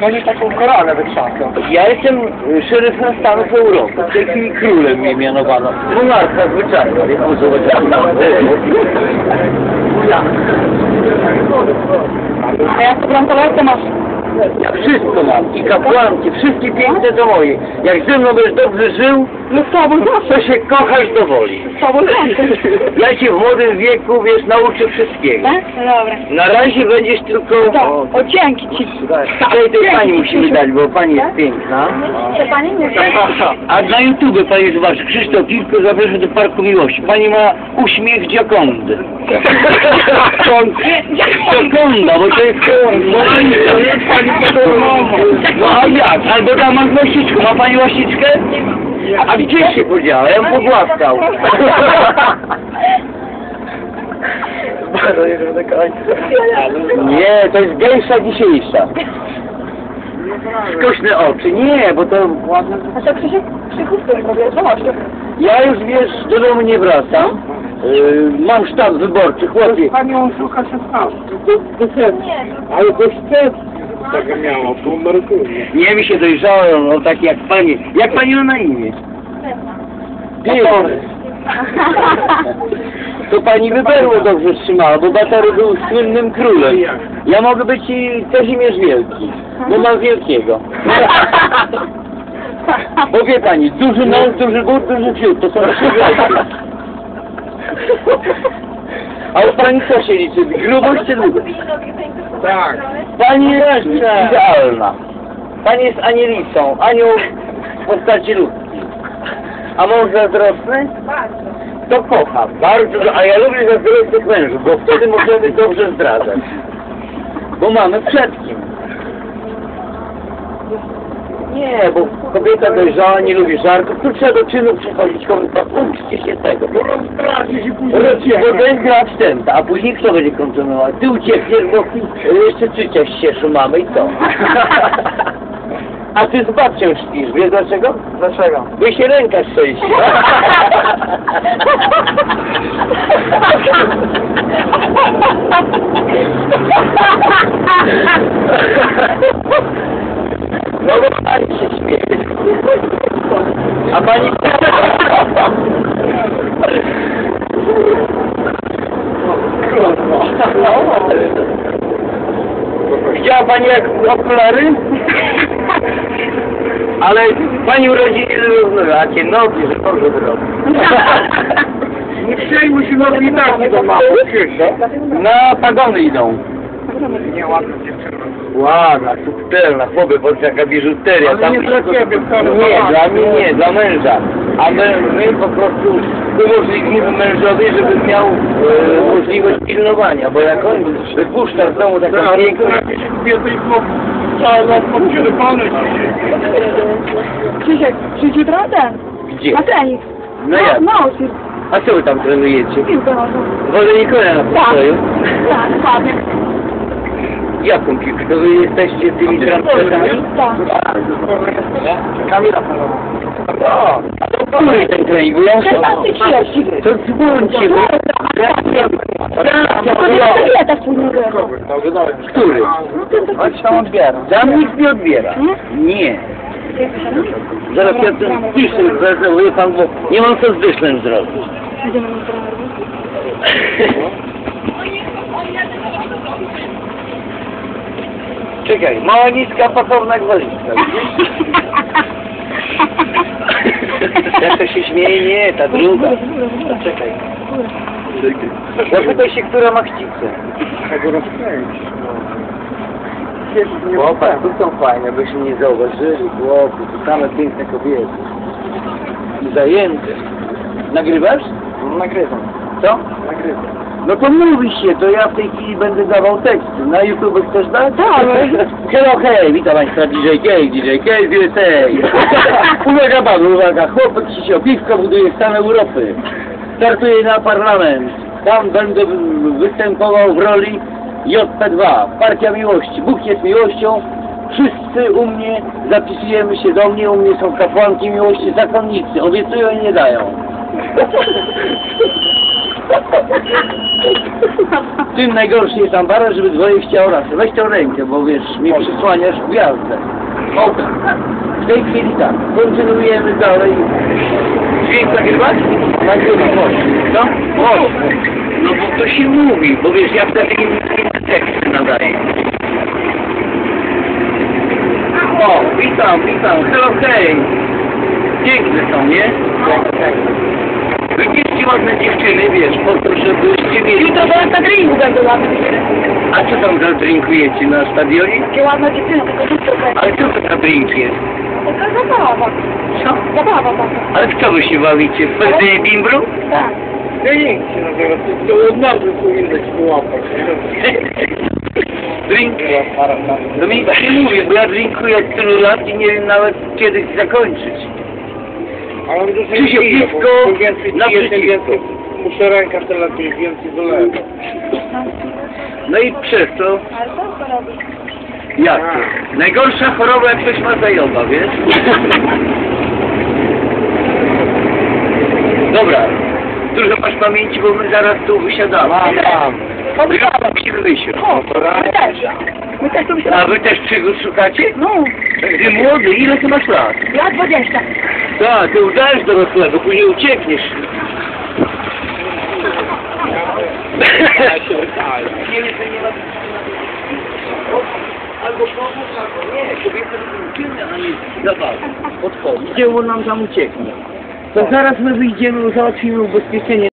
Będzie taką koronę wytrzasną. Ja jestem y, szeryfem Stanów Europy. W tej chwili królem mnie mianowano. Monarcha zwyczajna, A jak to masz? Ja wszystko mam. I kapłanki, wszystkie piękne to moje. Jak ze mną będziesz dobrze żył, No z tobą zawsze. to się kochać do woli. Z tobą zawsze. Ja cię w młodym wieku, wiesz, nauczę wszystkiego. Tak? No dobra. Na razie będziesz tylko... To, o dzięki ci. Tej, tej pani musimy dać, bo pani jest piękna. Czy pani nie? A na YouTube pani zobacz, Krzysztof Kilko zaprasza do Parku Miłości. Pani ma uśmiech Giokondy. Giokonda, bo to jest... No, to jest pani No a jak? Albo dama z łasiczką. Ma pani łasiczkę? A gdzie się podziała? Ja ją pogłaskał. Bardzo nie do końca. Nie, to jest gęsza dzisiejsza. Skośne oczy. Nie, bo to ładne... A to Krzysiek, Krzysiek, który zobacz. Ja już wiesz, do domu nie wracam. Yy, mam sztab wyborczy, chłopie. Panią szuka się sam. Ale to wstyd. Tak miało, po Merkurii. Nie mi się dojrzało, no tak jak pani. Jak pani ma na imię? Piotr. To pani wyberło dobrze trzymała, bo Batary był słynnym królem. Ja mogę być i Kazimierz Wielki, bo mam wielkiego. Bo wie pani, duży nos, duży but, duży fiut, to są wielkie. A u pani co się liczy? Grubość czy długość? Tak. Pani jest idealna. Pani jest anieliczą, anioł w postaci ludzkiej. A mąż zazdrosny? To kocha, bardzo, a ja lubię zazdrosnych mężów, bo wtedy możemy dobrze zdradzać. Bo mamy przed kim. Nie, bo kobieta dojrzała, nie lubi żartów, tu trzeba do czynu przychodzić, kobieta, uczcie się tego, bo Rozprawi się później. bo to gra abstenta, a później kto będzie kontynuować? Ty uciekniesz, bo jeszcze trzycia ścieżu mamy i co? A ty z babcią śpisz, wiesz dlaczego? Dlaczego? By się ręka trzęsie. Widziała pani jak okulary? Ale pani urodziny jakie nogi, że może zrobić. Nie przejmuj się nowinami do mało. Na pagony idą. Nie ładna dziewczyna. Ładna, subtelna, chłopie, bądź jaka biżuteria. Ale nie dla ciebie, wcale, Nie, dla mnie nie, dla męża. A my, my po prostu umożliwimy mężowi, żeby miał e, możliwość pilnowania, bo jak on wypuszcza w domu taką Tak, piękną... Jesteś cały podcielowany dzisiaj. Krzysiek, Krzysiek ten. Gdzie? Na trening. No jak? Na oczy. A co wy tam trenujecie? Piłkę nożną. Wodę Nikola na Tak. postoju? Tak, dokładnie. Jaką piłkę? To wy jesteście tymi transferami? Tak. Kamila Palowa. O, a to który ten trening? Ja. 16.30. To dzwońcie, bo... Tak? Który? Tam nikt nie odbiera. Nie. Zaraz ja ten piszę, rezerwuję pan, bo nie mam co z dyszlem zrobić. Idziemy na. Czekaj, mała niska, pasowna gwaliczka. Ja to się śmieje, nie, ta druga. Czekaj. Zapytaj się, która ma chcicę. Tego rozkręć. Chłopak, tu są fajne, byśmy nie zauważyli, chłopy, tu same piękne kobiety. I zajęte. Nagrywasz? Nagrywam. Co? Nagrywam. No to mówi się, to ja w tej chwili będę dawał teksty. Na YouTube chcesz dać? Tak. Hello, hej, witam Państwa DJ K, DJ K z USA. uwaga panu, uwaga, chłopak ci się piwko buduje stan Europy. Startuję na parlament. Tam będę wy- występował w roli JP2, Partia Miłości. Bóg jest miłością. Wszyscy u mnie zapisujemy się do mnie, u mnie są kapłanki miłości, zakonnicy. Obiecują i nie dają. Tym najgorszy jest ambara, żeby dwoje chciało raz. Weź tę rękę, bo wiesz, mnie przysłaniasz gwiazdę. O, w tej chwili tak, kontynuujemy dalej. Dźwięk nagrywać? Nagrywam, chodź. Co? Chodź. No bo to się mówi, bo wiesz, ja wtedy im im teksty nadaję. O, witam, witam, hello, hej. Piękne są, nie? Wypiszcie ładne dziewczyny, wiesz, po to, żebyście mieli... Jutro do na dringu będą ładne. A co tam za drinkujecie na stadionie? Takie ładne dziewczyny, tylko będzie. Ale co to za drink jest? Taka zabawa. Co? Zabawa taka. Ale w co wy się bawicie? W pewnej bimbru? Tak. Trening się nazywa, to to od nazwy powinno się połapać. Drink? No mi nie mówię, bo ja drinkuję od tylu lat i nie wiem nawet kiedy zakończyć. Ale piwko im więcej na więcej muszę ręka tyle pić, więcej dolewa. No i przez to, Ale co to robi? jak to? Najgorsza choroba jak ktoś ma zajoba, wiesz? Dobra, dużo masz pamięci, bo my zaraz tu wysiadamy. Obrigada. Musimy wyjść. O, my też. My też tu A wy też przygód szukacie? No, Ty młody, ile ty masz lat? ja 20. Tak, ty udajesz dorosłego, później uciekniesz. Nie wiem, że nie ma... Albo pomóc, albo nie. Kobiety lubią uczymy, a nie zabawy. Odchodzi. Dzieło nam tam ucieknie. To zaraz my wyjdziemy, załatwimy ubezpieczenie.